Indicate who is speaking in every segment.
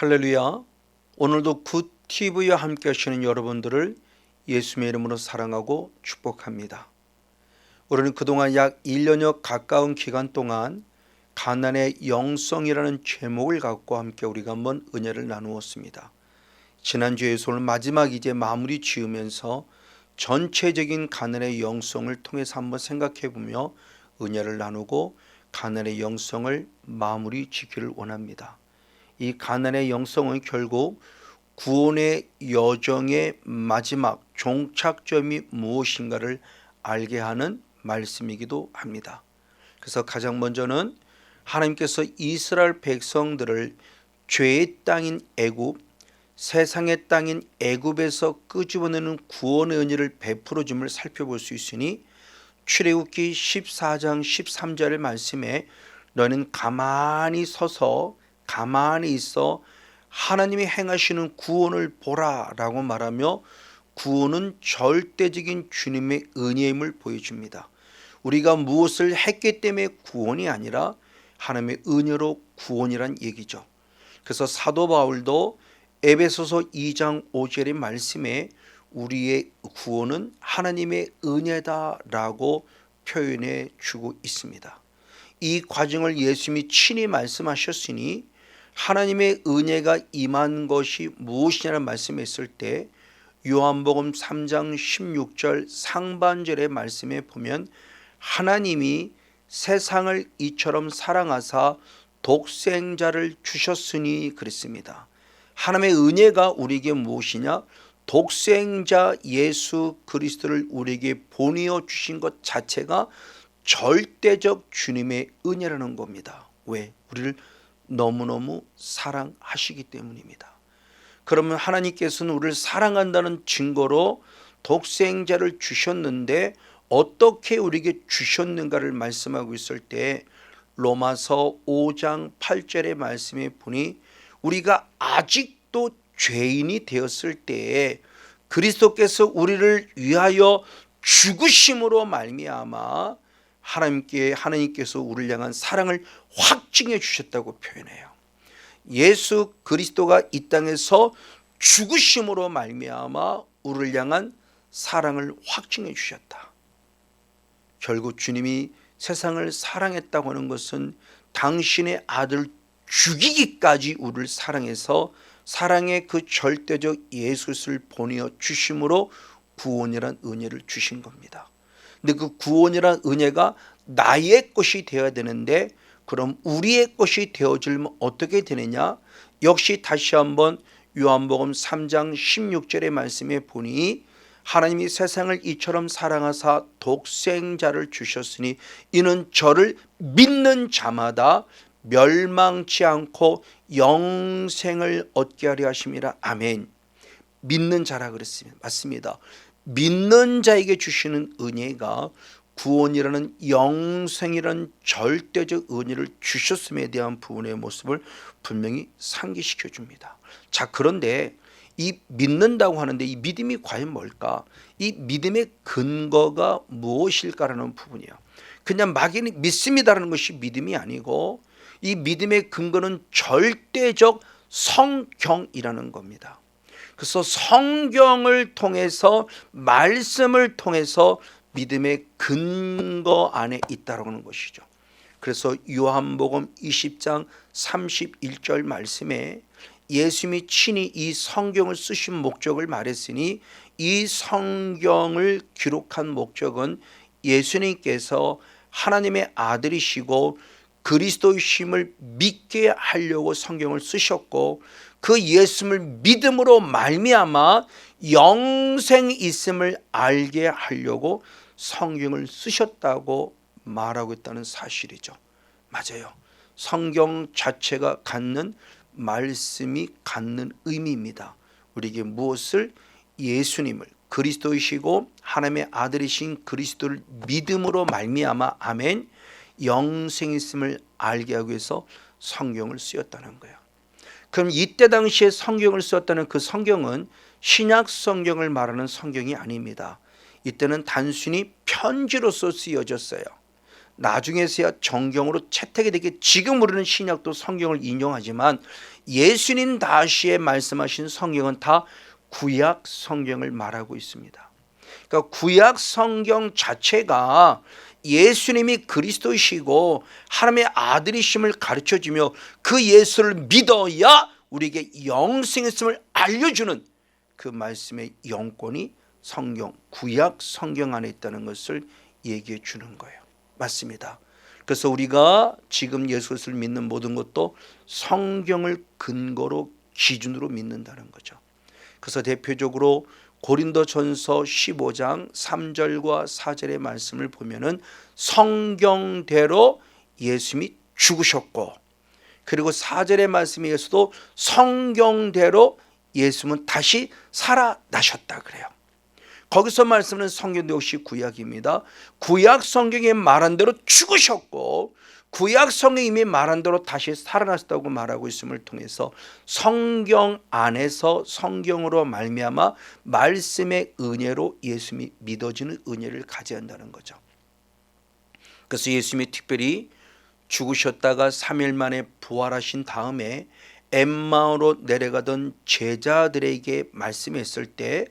Speaker 1: 할렐루야. 오늘도 굿 TV와 함께 하시는 여러분들을 예수님의 이름으로 사랑하고 축복합니다. 우리는 그동안 약 1년여 가까운 기간 동안 가난의 영성이라는 제목을 갖고 함께 우리가 한번 은혜를 나누었습니다. 지난주에서 오늘 마지막 이제 마무리 지으면서 전체적인 가난의 영성을 통해서 한번 생각해 보며 은혜를 나누고 가난의 영성을 마무리 지기를 원합니다. 이 가난의 영성은 결국 구원의 여정의 마지막 종착점이 무엇인가를 알게 하는 말씀이기도 합니다. 그래서 가장 먼저는 하나님께서 이스라엘 백성들을 죄의 땅인 애굽, 세상의 땅인 애굽에서 끄집어내는 구원의 은혜를 베풀어 줌을 살펴볼 수 있으니 출애굽기 14장 13절의 말씀에 너는 가만히 서서 가만히 있어 하나님이 행하시는 구원을 보라라고 말하며 구원은 절대적인 주님의 은혜임을 보여줍니다. 우리가 무엇을 했기 때문에 구원이 아니라 하나님의 은혜로 구원이란 얘기죠. 그래서 사도 바울도 에베소서 2장 5절의 말씀에 우리의 구원은 하나님의 은혜다라고 표현해 주고 있습니다. 이 과정을 예수님이 친히 말씀하셨으니 하나님의 은혜가 임한 것이 무엇이냐는 말씀했을 때 요한복음 3장 16절 상반절의 말씀에 보면 하나님이 세상을 이처럼 사랑하사 독생자를 주셨으니 그랬습니다. 하나님의 은혜가 우리에게 무엇이냐? 독생자 예수 그리스도를 우리에게 보내어 주신 것 자체가 절대적 주님의 은혜라는 겁니다. 왜? 우리를 너무너무 사랑하시기 때문입니다. 그러면 하나님께서는 우리를 사랑한다는 증거로 독생자를 주셨는데 어떻게 우리에게 주셨는가를 말씀하고 있을 때 로마서 5장 8절의 말씀에 보니 우리가 아직도 죄인이 되었을 때에 그리스도께서 우리를 위하여 죽으심으로 말미암아 하나님께 하나님께서 우리를 향한 사랑을 확증해 주셨다고 표현해요. 예수 그리스도가 이 땅에서 죽으심으로 말미암아 우리를 향한 사랑을 확증해 주셨다. 결국 주님이 세상을 사랑했다고 하는 것은 당신의 아들 죽이기까지 우리를 사랑해서 사랑의 그 절대적 예수를 보내어 주심으로 구원이란 은혜를 주신 겁니다. 근데 그 구원이란 은혜가 나의 것이 되어야 되는데 그럼 우리의 것이 되어지면 어떻게 되느냐? 역시 다시 한번 요한복음 3장 16절의 말씀에 보니 하나님이 세상을 이처럼 사랑하사 독생자를 주셨으니 이는 저를 믿는 자마다 멸망치 않고 영생을 얻게 하려 하심이라 아멘. 믿는 자라 그랬습니다. 맞습니다. 믿는 자에게 주시는 은혜가 구원이라는 영생이라는 절대적 은혜를 주셨음에 대한 부분의 모습을 분명히 상기시켜 줍니다. 자, 그런데 이 믿는다고 하는데 이 믿음이 과연 뭘까? 이 믿음의 근거가 무엇일까라는 부분이에요. 그냥 막연히 믿습니다라는 것이 믿음이 아니고 이 믿음의 근거는 절대적 성경이라는 겁니다. 그래서 성경을 통해서 말씀을 통해서 믿음의 근거 안에 있다라고 하는 것이죠. 그래서 요한복음 20장 31절 말씀에 예수님이 친히 이 성경을 쓰신 목적을 말했으니 이 성경을 기록한 목적은 예수님께서 하나님의 아들이시고 그리스도이심을 믿게 하려고 성경을 쓰셨고 그 예수를 믿음으로 말미암아 영생이 있음을 알게 하려고 성경을 쓰셨다고 말하고 있다는 사실이죠. 맞아요. 성경 자체가 갖는 말씀이 갖는 의미입니다. 우리에게 무엇을 예수님을 그리스도이시고 하나님의 아들이신 그리스도를 믿음으로 말미암아 아멘 영생 있음을 알게 하기 위해서 성경을 쓰였다는 거예요. 그럼 이때 당시에 성경을 쓰었다는 그 성경은 신약 성경을 말하는 성경이 아닙니다. 이때는 단순히 편지로서 쓰여졌어요. 나중에서야 정경으로 채택이 되게 지금 우리는 신약도 성경을 인용하지만 예수님 다시에 말씀하신 성경은 다 구약 성경을 말하고 있습니다. 그러니까 구약 성경 자체가 예수님이 그리스도이시고 하나님의 아들이심을 가르쳐 주며 그 예수를 믿어야 우리에게 영생이 있음을 알려주는 그 말씀의 영권이 성경 구약 성경 안에 있다는 것을 얘기해 주는 거예요. 맞습니다. 그래서 우리가 지금 예수 그리스도를 믿는 모든 것도 성경을 근거로 기준으로 믿는다는 거죠. 그래서 대표적으로 고린도전서 15장 3절과 4절의 말씀을 보면은 성경대로 예수님이 죽으셨고 그리고 4절의 말씀에서도 성경대로 예수님은 다시 살아나셨다 그래요. 거기서 말씀은 성경도 역시 구약입니다. 구약 성경에 말한 대로 죽으셨고 구약 성경이 이미 말한 대로 다시 살아났다고 말하고 있음을 통해서 성경 안에서 성경으로 말미암아 말씀의 은혜로 예수님이 믿어지는 은혜를 가져야 한다는 거죠. 그래서 예수님이 특별히 죽으셨다가 3일 만에 부활하신 다음에 엠마오로 내려가던 제자들에게 말씀했을 때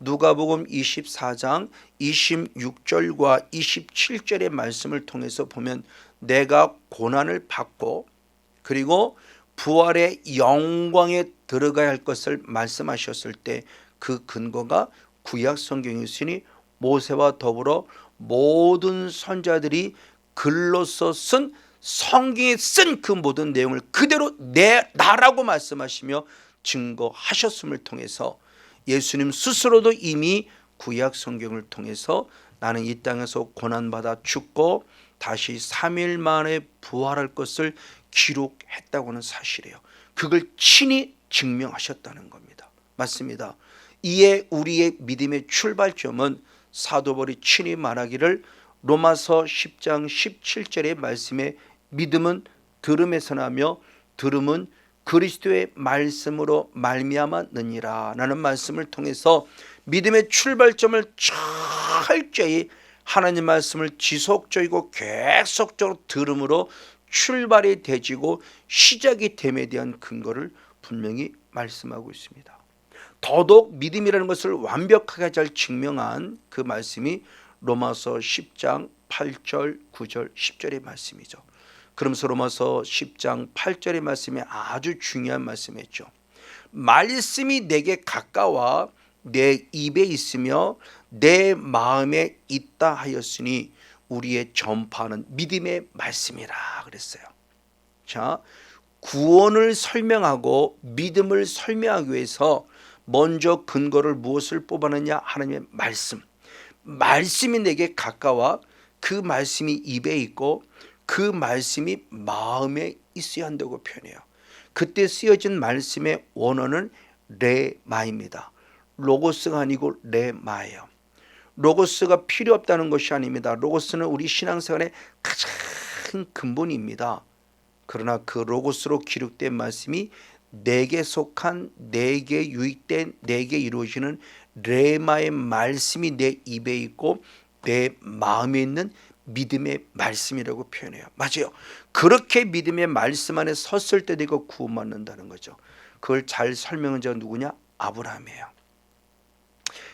Speaker 1: 누가복음 24장 26절과 27절의 말씀을 통해서 보면 내가 고난을 받고 그리고 부활의 영광에 들어가야 할 것을 말씀하셨을 때 그 근거가 구약 성경이으니 모세와 더불어 모든 선자들이 글로써 쓴 성경에 쓴 그 모든 내용을 그대로 내 나라고 말씀하시며 증거하셨음을 통해서 예수님 스스로도 이미 구약 성경을 통해서 나는 이 땅에서 고난받아 죽고 다시 3일 만에 부활할 것을 기록했다고 하는 사실이에요. 그걸 친히 증명하셨다는 겁니다. 맞습니다. 이에 우리의 믿음의 출발점은 사도벌이 친히 말하기를 로마서 10장 17절의 말씀에 믿음은 들음에서 나며 들음은 그리스도의 말씀으로 말미암았느니라 라는 말씀을 통해서 믿음의 출발점을 철저히 하나님 말씀을 지속적이고 계속적으로 들음으로 출발이 되지고 시작이 됨에 대한 근거를 분명히 말씀하고 있습니다. 더더욱 믿음이라는 것을 완벽하게 잘 증명한 그 말씀이 로마서 10장 8절, 9절, 10절의 말씀이죠. 그러면서 로마서 10장 8절의 말씀이 아주 중요한 말씀이었죠. 말씀이 내게 가까워 내 입에 있으며 내 마음에 있다 하였으니 우리의 전파는 믿음의 말씀이라 그랬어요. 자, 구원을 설명하고 믿음을 설명하기 위해서 먼저 근거를 무엇을 뽑아내냐 하나님의 말씀. 말씀이 내게 가까워 그 말씀이 입에 있고 그 말씀이 마음에 있어야 한다고 표현해요. 그때 쓰여진 말씀의 원어는 레마입니다. 로고스가 아니고 레마예요. 로고스가 필요 없다는 것이 아닙니다. 로고스는 우리 신앙생활의 가장 근본입니다. 그러나 그 로고스로 기록된 말씀이 내게 속한 내게 유익된 내게 이루어지는 레마의 말씀이 내 입에 있고 내 마음에 있는 믿음의 말씀이라고 표현해요. 맞아요. 그렇게 믿음의 말씀 안에 섰을 때 내가 구원받는다는 거죠. 그걸 잘 설명한 자가 누구냐? 아브라함이에요.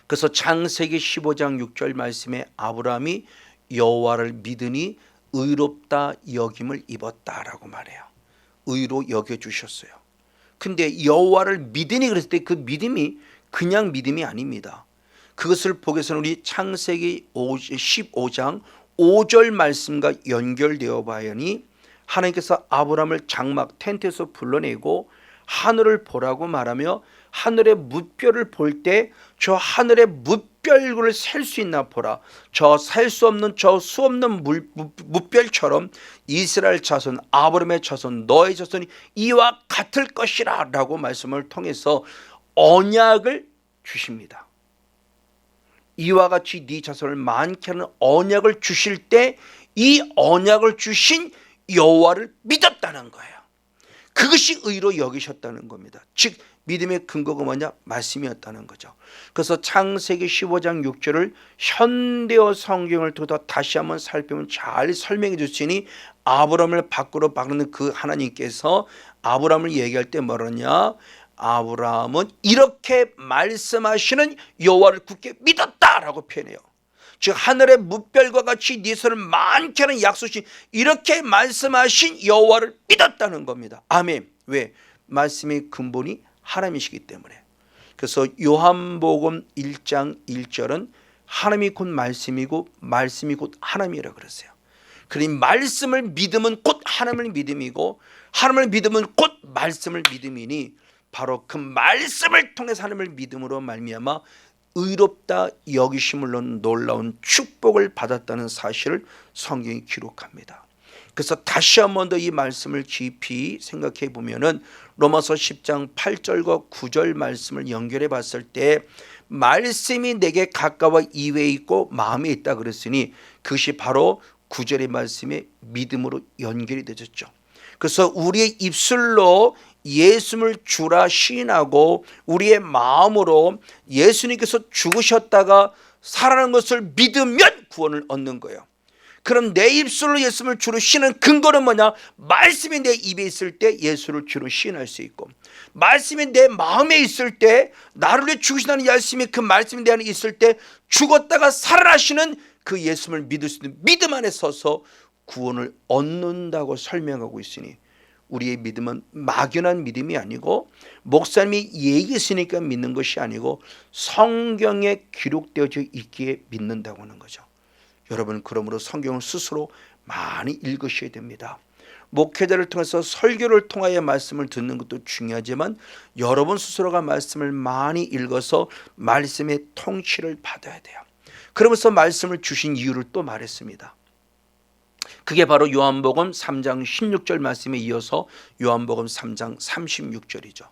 Speaker 1: 그래서 창세기 15장 6절 말씀에 아브라함이 여호와를 믿으니 의롭다 여김을 입었다라고 말해요. 의로 여겨 주셨어요. 근데 여호와를 믿으니 그랬을 때 그 믿음이 그냥 믿음이 아닙니다. 그것을 보게서는 우리 창세기 15장 5절 말씀과 연결되어 봐야니 하나님께서 아브라함을 장막 텐트에서 불러내고 하늘을 보라고 말하며 하늘의 무별을 볼때 저 하늘의 무별을 셀 수 있나 보라. 저셀수 없는 저 수 없는 물, 무, 무별처럼 이스라엘 자손 아브라함의 자손 너의 자손이 이와 같을 것이라라고 말씀을 통해서 언약을 주십니다. 이와 같이 네 자손을 많게 하는 언약을 주실 때 이 언약을 주신 여호와를 믿었다는 거예요. 그것이 의로 여기셨다는 겁니다. 즉 믿음의 근거가 뭐냐? 말씀이었다는 거죠. 그래서 창세기 15장 6절을 현대어 성경을 통해 다시 한번 살펴보면 잘 설명해 주시니 아브라함을 밖으로 바꾸는 그 하나님께서 아브라함을 얘기할 때 뭐라냐? 아브라함은 이렇게 말씀하시는 여호와를 굳게 믿었다라고 표현해요. 즉 하늘의 무별과 같이 네 손을 많게 하는 약속신 이렇게 말씀하신 여호와를 믿었다는 겁니다. 아멘. 왜? 말씀의 근본이 하나님이시기 때문에. 그래서 요한복음 1장 1절은 하나님이 곧 말씀이고 말씀이 곧 하나님이라 그러세요. 그러니 말씀을 믿으면 곧 하나님을 믿음이고 하나님을 믿으면 곧 말씀을 믿음이니 바로 그 말씀을 통해서 하나님을 믿음으로 말미암아 의롭다 여기심을로 놀라운 축복을 받았다는 사실을 성경이 기록합니다. 그래서 다시 한 번 더 이 말씀을 깊이 생각해 보면은 로마서 10장 8절과 9절 말씀을 연결해 봤을 때 말씀이 내게 가까워 이외에 있고 마음에 있다 그랬으니 그것이 바로 9절의 말씀에 믿음으로 연결이 되졌죠. 그래서 우리의 입술로 예수를 주라 시인하고 우리의 마음으로 예수님께서 죽으셨다가 살아난 것을 믿으면 구원을 얻는 거예요. 그럼 내 입술로 예수를 주로 시는 근거는 뭐냐? 말씀이 내 입에 있을 때 예수를 주로 시인할 수 있고 말씀이 내 마음에 있을 때 나를 위해 죽으시다는 말씀이 그 말씀이 내 안에 있을 때 죽었다가 살아나시는 그 예수를 믿을 수 있는 믿음 안에 서서 구원을 얻는다고 설명하고 있으니 우리의 믿음은 막연한 믿음이 아니고 목사님이 얘기했으니까 믿는 것이 아니고 성경에 기록되어져 있기에 믿는다고 하는 거죠. 여러분 그러므로 성경을 스스로 많이 읽으셔야 됩니다. 목회자를 통해서 설교를 통하여 말씀을 듣는 것도 중요하지만 여러분 스스로가 말씀을 많이 읽어서 말씀의 통치를 받아야 돼요. 그러면서 말씀을 주신 이유를 또 말했습니다. 그게 바로 요한복음 3장 16절 말씀에 이어서 요한복음 3장 36절이죠.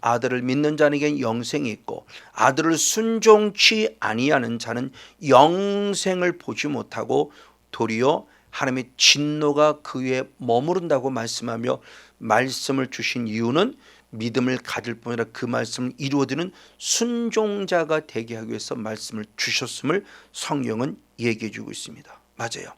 Speaker 1: 아들을 믿는 자에게 영생이 있고 아들을 순종치 아니하는 자는 영생을 보지 못하고 도리어 하나님의 진노가 그 위에 머무른다고 말씀하며 말씀을 주신 이유는 믿음을 가질 뿐 아니라 그 말씀을 이루어드는 순종자가 되게 하기 위해서 말씀을 주셨음을 성경은 얘기해 주고 있습니다. 맞아요.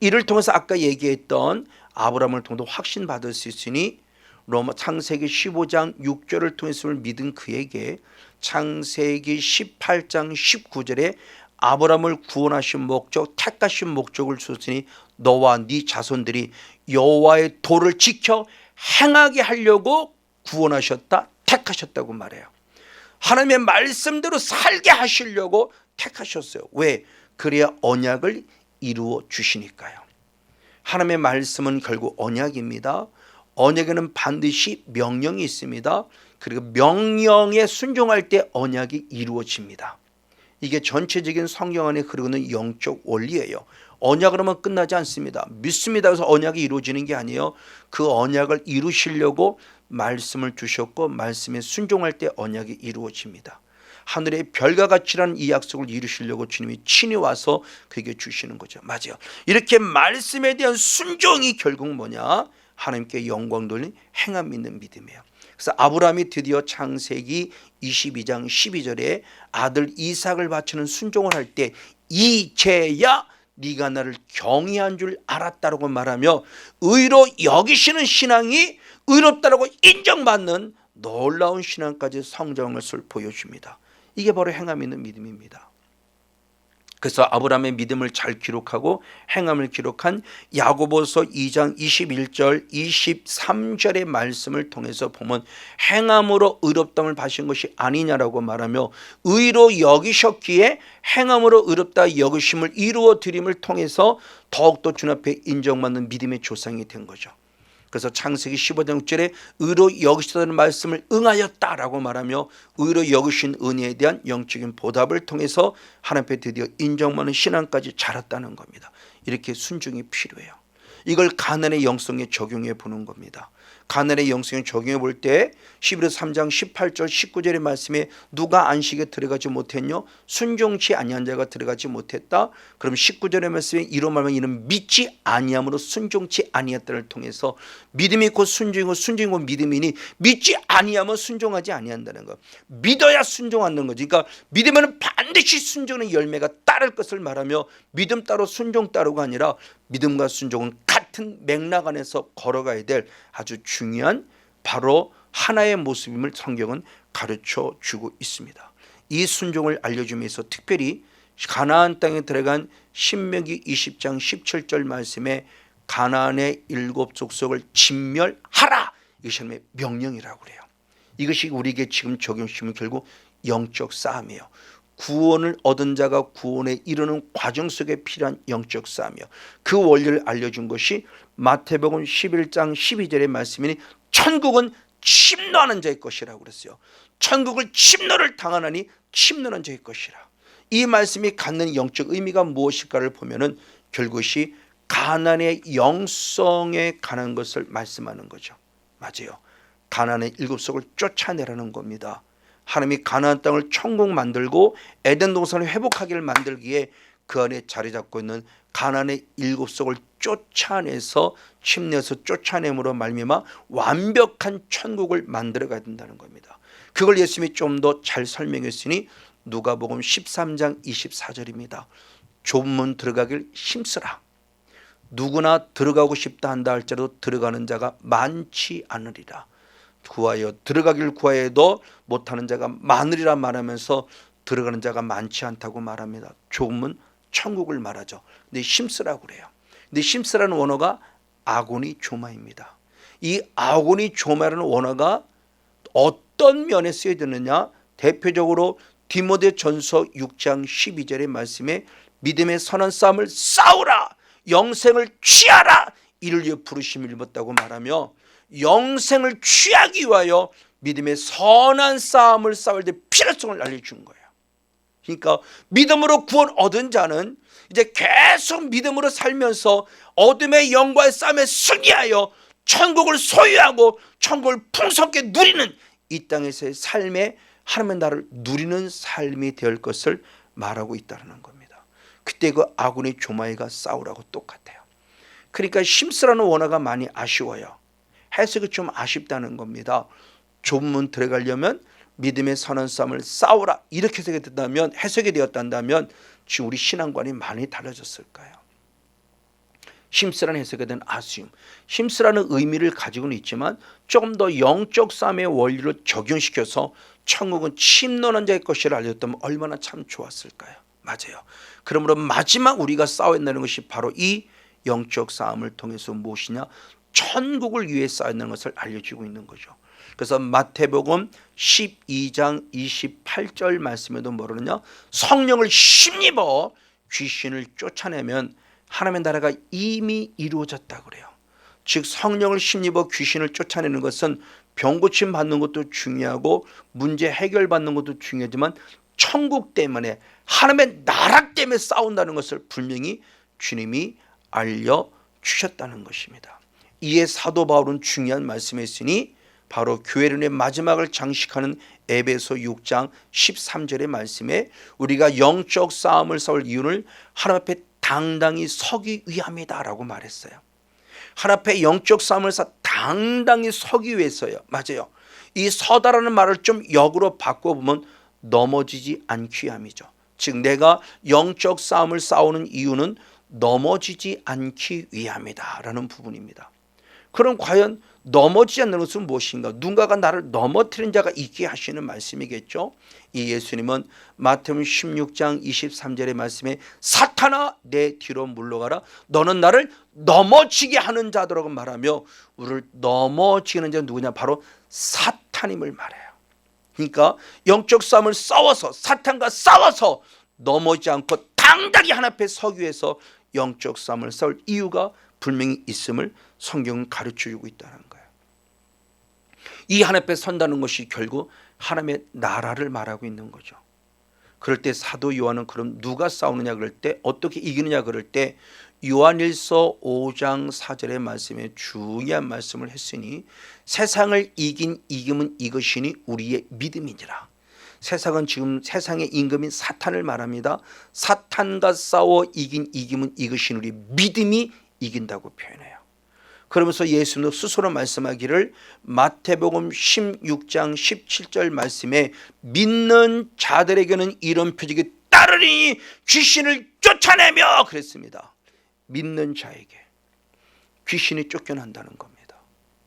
Speaker 1: 이를 통해서 아까 얘기했던 아브라함을 통해 확신 받을 수 있으니 로마 창세기 15장 6절을 통해서 믿은 그에게 창세기 18장 19절에 아브라함을 구원하신 목적, 택하신 목적을 주셨으니 너와 네 자손들이 여호와의 도를 지켜 행하게 하려고 구원하셨다, 택하셨다고 말해요. 하나님의 말씀대로 살게 하시려고 택하셨어요. 왜? 그래야 언약을 이루어 주시니까요. 하나님의 말씀은 결국 언약입니다. 언약에는 반드시 명령이 있습니다. 그리고 명령에 순종할 때 언약이 이루어집니다. 이게 전체적인 성경 안에 흐르는 영적 원리예요. 하면 끝나지 않습니다. 믿습니다. 그래서 언약이 이루어지는 게 아니에요. 그 언약을 이루시려고 말씀을 주셨고 말씀에 순종할 때 언약이 이루어집니다. 하늘의 별과 같이라는 이 약속을 이루시려고 주님이 친히 와서 그에게 주시는 거죠. 맞아요. 이렇게 말씀에 대한 순종이 결국 뭐냐? 하나님께 영광 돌린 행함 믿는 믿음이에요. 그래서 아브라함이 드디어 창세기 22장 12절에 아들 이삭을 바치는 순종을 할 때 이제야 네가 나를 경외한 줄 알았다라고 말하며 의로 여기시는 신앙이 의롭다라고 인정받는 놀라운 신앙까지 성장을 보여줍니다. 이게 바로 행함 있는 믿음입니다. 그래서 아브라함의 믿음을 잘 기록하고 행함을 기록한 야고보서 2장 21절 23절의 말씀을 통해서 보면 행함으로 의롭담을 받으신 것이 아니냐라고 말하며 의로 여기셨기에 행함으로 의롭다 여기심을 이루어 드림을 통해서 더욱더 주 앞에 인정받는 믿음의 조상이 된 거죠. 그래서 창세기 15장 6절에 의로 여기시다는 말씀을 응하였다라고 말하며 의로 여기신 은혜에 대한 영적인 보답을 통해서 하나님 앞에 드디어 인정받는 신앙까지 자랐다는 겁니다. 이렇게 순종이 필요해요. 이걸 가난의 영성에 적용해 보는 겁니다. 가난의 영성에 적용해 볼 때 11호 3장 18절 19절의 말씀에 누가 안식에 들어가지 못했뇨? 순종치 아니한 자가 들어가지 못했다. 그럼 19절의 말씀에 이로 말하면 이는 믿지 아니함으로 순종치 아니했다를 통해서 믿음이 곧 순종이고 순종이 곧 믿음이니 믿지 아니하면 순종하지 아니한다는 거 믿어야 순종한다는 거지. 그러니까 믿으면 반드시 순종의 열매가 따를 것을 말하며 믿음 따로 순종 따로가 아니라 믿음과 순종은 같 은 맥락 안에서 걸어가야 될 아주 중요한 바로 하나의 모습임을 성경은 가르쳐 주고 있습니다. 이 순종을 알려주면서 특별히 가나안 땅에 들어간 신명기 20장 17절 말씀에 가나안의 일곱 족속을 진멸하라 이것이 명령이라고 그래요. 이것이 우리에게 지금 적용시키면 결국 영적 싸움이에요. 구원을 얻은 자가 구원에 이르는 과정 속에 필요한 영적 싸움이요. 그 원리를 알려준 것이 마태복음 11장 12절의 말씀이니 천국은 침노하는 자의 것이라고 그랬어요. 천국을 침노를 당하나니 침노하는 자의 것이라. 이 말씀이 갖는 영적 의미가 무엇일까를 보면은 결국이 가난의 영성에 관한 것을 말씀하는 거죠. 맞아요. 가난의 일곱 속을 쫓아내라는 겁니다. 하나님이 가나안 땅을 천국 만들고 에덴 동산을 회복하기를 만들기에 그 안에 자리 잡고 있는 가나안의 일곱 속을 쫓아내서 침내에서 쫓아냄으로 말미암아 완벽한 천국을 만들어 가야 된다는 겁니다. 그걸 예수님이 좀 더 잘 설명했으니 누가복음 13장 24절입니다. 좁은 문 들어가길 힘쓰라. 누구나 들어가고 싶다 한다 할지라도 들어가는 자가 많지 않으리라. 구하여 들어가길 구하여도 못하는 자가 많으리라 말하면서 들어가는 자가 많지 않다고 말합니다. 좁은 천국을 말하죠. 근데 힘쓰라고 그래요. 근데 힘쓰라는 원어가 아고니 조마입니다. 이 아고니 조마라는 원어가 어떤 면에 쓰여 있느냐? 대표적으로 디모데 전서 6장 12절의 말씀에 믿음의 선한 싸움을 싸우라 영생을 취하라 이를 위해 부르심을 입었다고 말하며 영생을 취하기 위하여 믿음의 선한 싸움을 싸울 때 필요성을 알려준 거예요. 그러니까 믿음으로 구원 얻은 자는 이제 계속 믿음으로 살면서 어둠의 영과의 싸움에 승리하여 천국을 소유하고 천국을 풍성하게 누리는 이 땅에서의 삶에 하나님의 나를 누리는 삶이 될 것을 말하고 있다는 겁니다. 그때 그 아군의 조마이가 싸우라고 똑같아요. 그러니까 힘쓰라는 원어가 많이 아쉬워요. 해석이 좀 아쉽다는 겁니다. 좁은 문 들어가려면 믿음의 선한 싸움을 싸우라 이렇게 해석이 됐다면 해석이 되었다면 지금 우리 신앙관이 많이 달라졌을까요? 힘쓰라는 해석에 대한 아쉬움 힘쓰라는 의미를 가지고는 있지만 조금 더 영적 싸움의 원리로 적용시켜서 천국은 침노는 자의 것이라 알려줬다면 얼마나 참 좋았을까요? 맞아요. 그러므로 마지막 우리가 싸워야 한다는 것이 바로 이 영적 싸움을 통해서 무엇이냐? 천국을 위해 쌓는 것을 알려주고 있는 거죠. 그래서 마태복음 12장 28절 말씀에도 뭐르느냐 성령을 힘입어 귀신을 쫓아내면 하나님의 나라가 이미 이루어졌다 그래요. 즉 성령을 힘입어 귀신을 쫓아내는 것은 병 고침 받는 것도 중요하고 문제 해결 받는 것도 중요하지만 천국 때문에 하나님의 나라 때문에 싸운다는 것을 분명히 주님이 알려 주셨다는 것입니다. 이에 사도 바울은 중요한 말씀했으니 바로 교회론의 마지막을 장식하는 에베소 6장 13절의 말씀에 우리가 영적 싸움을 싸울 이유를 하나님 앞에 당당히 서기 위함이다라고 말했어요. 하나님 앞에 영적 싸움을 싸 당당히 서기 위해서요. 맞아요. 이 서다라는 말을 좀 역으로 바꿔보면 넘어지지 않기 위함이죠. 즉 내가 영적 싸움을 싸우는 이유는 넘어지지 않기 위함이다라는 부분입니다. 그럼 과연 넘어지지 않는 것은 무엇인가? 누군가가 나를 넘어뜨린 자가 있게 하시는 말씀이겠죠. 이 예수님은 마태복음 16장 23절의 말씀에 사탄아 내 뒤로 물러가라. 너는 나를 넘어지게 하는 자더라고 말하며 우리를 넘어지는 자는 누구냐? 바로 사탄임을 말해요. 그러니까 영적 싸움을 싸워서 사탄과 싸워서 넘어지지 않고 당당히 하나 앞에 서기 위해서 영적 싸움을 싸울 이유가 분명히 있음을 성경은 가르쳐 주고 있다는 거예요. 이 하나 앞에 선다는 것이 결국 하나님의 나라를 말하고 있는 거죠. 그럴 때 사도 요한은 그럼 누가 싸우느냐 그럴 때 어떻게 이기느냐 그럴 때 요한일서 5장 4절의 말씀에 중요한 말씀을 했으니 세상을 이긴 이김은 이것이니 우리의 믿음이니라. 세상은 지금 세상의 임금인 사탄을 말합니다. 사탄과 싸워 이긴 이김은 이것이니 우리 믿음이 이긴다고 표현해요. 그러면서 예수는 스스로 말씀하기를 마태복음 16장 17절 말씀에 믿는 자들에게는 이런 표적이 따르니 귀신을 쫓아내며 그랬습니다. 믿는 자에게 귀신이 쫓겨난다는 겁니다.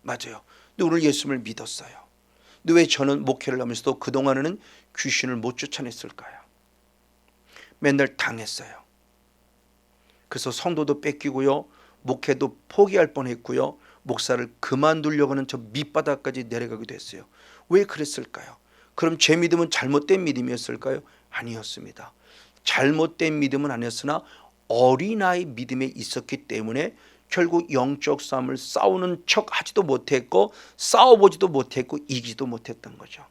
Speaker 1: 맞아요. 근데 오늘 예수를 믿었어요. 근데 왜 저는 목회를 하면서도 그동안에는 귀신을 못 쫓아냈을까요? 맨날 당했어요. 그래서 성도도 뺏기고요. 목회도 포기할 뻔했고요. 목사를 그만두려고 하는 저 밑바닥까지 내려가기도 했어요. 왜 그랬을까요? 그럼 제 믿음은 잘못된 믿음이었을까요? 아니었습니다. 잘못된 믿음은 아니었으나 어린아이 믿음에 있었기 때문에 결국 영적 싸움을 싸우는 척 하지도 못했고 싸워보지도 못했고 이기지도 못했던 거죠.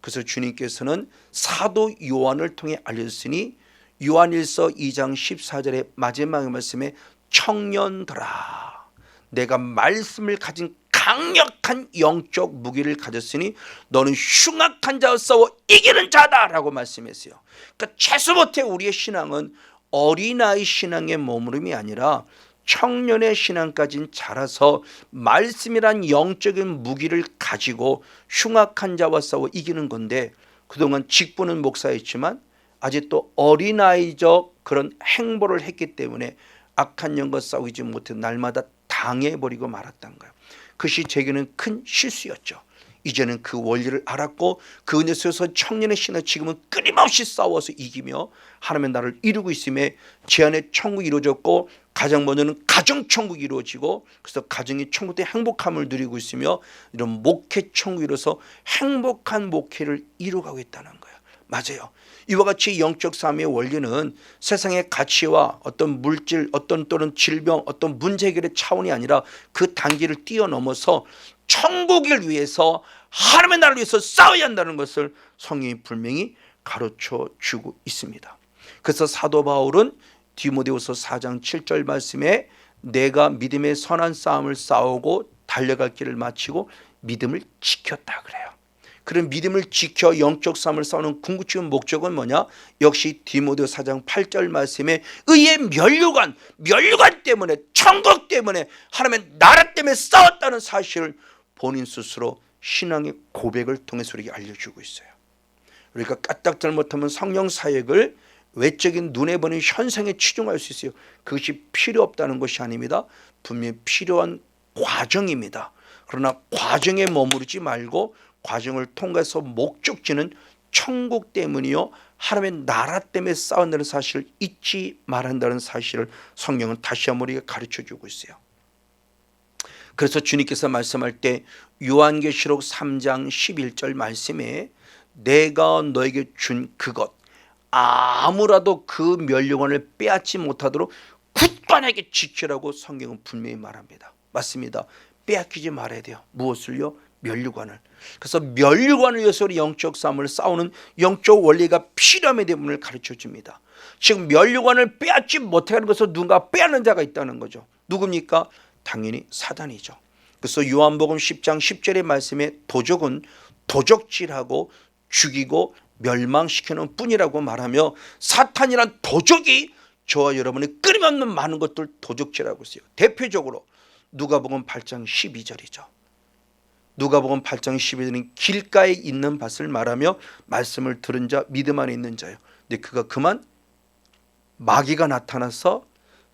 Speaker 1: 그래서 주님께서는 사도 요한을 통해 알려주시니 요한일서 2장 14절의 마지막 말씀에 청년들아 내가 말씀을 가진 강력한 영적 무기를 가졌으니 너는 흉악한 자와 싸워 이기는 자다라고 말씀했어요. 그러니까 최소 못해 우리의 신앙은 어린아이 신앙의 머무름이 아니라 청년의 신앙까지는 자라서 말씀이란 영적인 무기를 가지고 흉악한 자와 싸워 이기는 건데 그동안 직분은 목사였지만 아직도 어린아이적 그런 행보를 했기 때문에 악한 영과 싸우지 못해 날마다 당해버리고 말았던 거예요. 그것이 제게는 큰 실수였죠. 이제는 그 원리를 알았고 그 은혜 속에서 청년의 신앙 지금은 끊임없이 싸워서 이기며 하나님의 나라를 이루고 있음에 제 안에 천국이 이루어졌고 가장 먼저는 가정 천국이 이루어지고 그래서 가정이 천국의 행복함을 누리고 있으며 이런 목회 천국이 이루어서 행복한 목회를 이루어가고 있다는 거예요. 맞아요. 이와 같이 영적 삶의 원리는 세상의 가치와 어떤 물질, 어떤 또는 질병, 어떤 문제 해결의 차원이 아니라 그 단계를 뛰어넘어서 천국을 위해서 하나님의 나라를 위해서 싸워야 한다는 것을 성경이 분명히 가르쳐 주고 있습니다. 그래서 사도 바울은 디모데후서 4장 7절 말씀에 내가 믿음의 선한 싸움을 싸우고 달려갈 길을 마치고 믿음을 지켰다 그래요. 그런 믿음을 지켜 영적 싸움을 싸우는 궁극적인 목적은 뭐냐? 역시 디모데 4장 8절 말씀에 의의 면류관, 면류관 때문에 천국 때문에 하나님의 나라 때문에 싸웠다는 사실을 본인 스스로 신앙의 고백을 통해서 우리에게 알려주고 있어요. 우리가 까딱 잘못하면 성령 사역을 외적인 눈에 보는 현상에 치중할 수 있어요. 그것이 필요 없다는 것이 아닙니다. 분명히 필요한 과정입니다. 그러나 과정에 머무르지 말고 과정을 통해서 목적지는 천국 때문이요 하나님의 나라 때문에 싸운다는 사실을 잊지 말한다는 사실을 성경은 다시 한번 우리가 가르쳐 주고 있어요. 그래서 주님께서 말씀할 때 요한계시록 3장 11절 말씀에 내가 너에게 준 그것 아무라도 그 멸류관을 빼앗지 못하도록 굳건하게 지키라고 성경은 분명히 말합니다. 맞습니다. 빼앗기지 말아야 돼요. 무엇을요? 멸류관을. 그래서 멸류관을 위해서 우리 영적 싸움을 싸우는 영적 원리가 필요함에 대한 가르쳐 줍니다. 지금 멸류관을 빼앗지 못하는 것을 누군가 빼앗는 자가 있다는 거죠. 누굽니까? 당연히 사단이죠. 그래서 요한복음 10장 10절의 말씀에 도적은 도적질하고 죽이고 멸망시키는 뿐이라고 말하며 사탄이란 도적이 저와 여러분의 끊임없는 많은 것들 도적질하고 있어요. 대표적으로 누가복음 8장 12절이죠. 누가복음 8장 12절은 길가에 있는 밭을 말하며 말씀을 들은 자 믿음 안에 있는 자요. 근데 그가 그만 마귀가 나타나서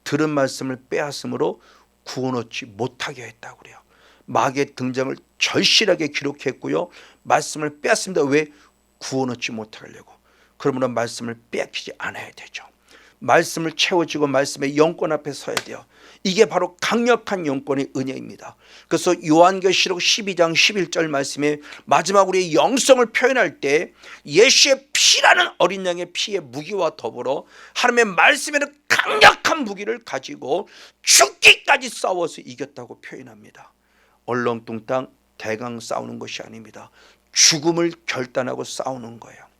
Speaker 1: 들은 말씀을 빼앗음으로 구원 얻지 못하게 했다고 그래요. 마귀의 등장을 절실하게 기록했고요. 말씀을 빼앗습니다. 왜? 구원 얻지 못하려고. 그러므로 말씀을 빼앗기지 않아야 되죠. 말씀을 채워지고 말씀의 영권 앞에 서야 돼요. 이게 바로 강력한 영권의 은혜입니다. 그래서 요한계시록 12장 11절 말씀에 마지막 우리의 영성을 표현할 때 예수의 피라는 어린 양의 피의 무기와 더불어 하나님의 말씀에는 강력한 무기를 가지고 죽기까지 싸워서 이겼다고 표현합니다. 얼렁뚱땅 대강 싸우는 것이 아닙니다. 죽음을 결단하고 싸우는 거예요.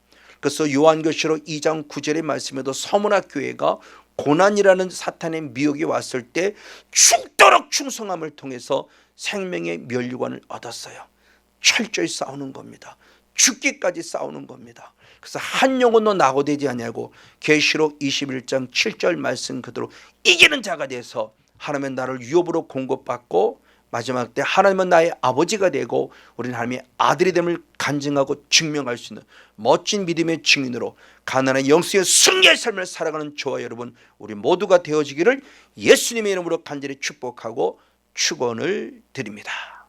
Speaker 1: 그래서 요한계시록 2장 9절의 말씀에도 서문학 교회가 고난이라는 사탄의 미혹이 왔을 때 죽도록 충성함을 통해서 생명의 면류관을 얻었어요. 철저히 싸우는 겁니다. 죽기까지 싸우는 겁니다. 그래서 한 영혼도 낙오되지 아니하고 계시록 21장 7절 말씀 그대로 이기는 자가 돼서 하나님은 나를 유업으로 공급받고 마지막 때 하나님은 나의 아버지가 되고 우리는 하나님의 아들이 됨을 간증하고 증명할 수 있는 멋진 믿음의 증인으로 가난한 영수의 승리의 삶을 살아가는 저와 여러분 우리 모두가 되어지기를 예수님의 이름으로 간절히 축복하고 축원을 드립니다.